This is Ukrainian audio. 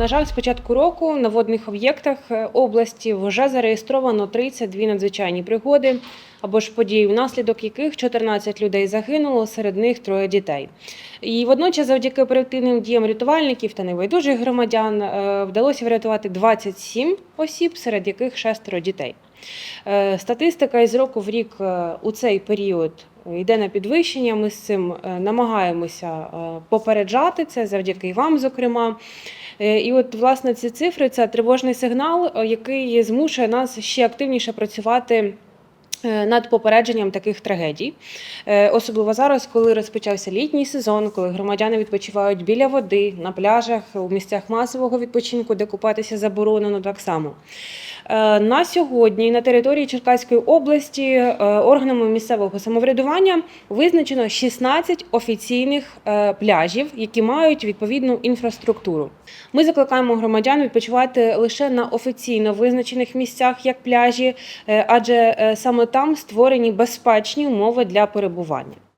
На жаль, з початку року на водних об'єктах е, області вже зареєстровано 32 надзвичайні пригоди або ж події, внаслідок яких 14 людей загинуло, серед них троє дітей. І водночас, завдяки оперативним діям рятувальників та небайдужих громадян, е, вдалося врятувати 27 осіб, серед яких шестеро дітей. Е, Статистика із року в рік у цей період йде на підвищення. Ми з цим е, намагаємося е, попереджати це завдяки вам, зокрема. Е, І от власне ці цифри це тривожний сигнал, який змушує нас ще активніше працювати. Е, Над попередженням таких трагедій, Е, особливо зараз, коли розпочався літній сезон, коли громадяни відпочивають біля води, на пляжах, у місцях масового відпочинку, де купатися заборонено так само. Е, На сьогодні на території Черкаської області органами місцевого самоврядування визначено 16 офіційних пляжів, які мають відповідну інфраструктуру. Ми закликаємо громадян відпочивати лише на офіційно визначених місцях, як пляжі, адже саме там створені безпечні умови для перебування.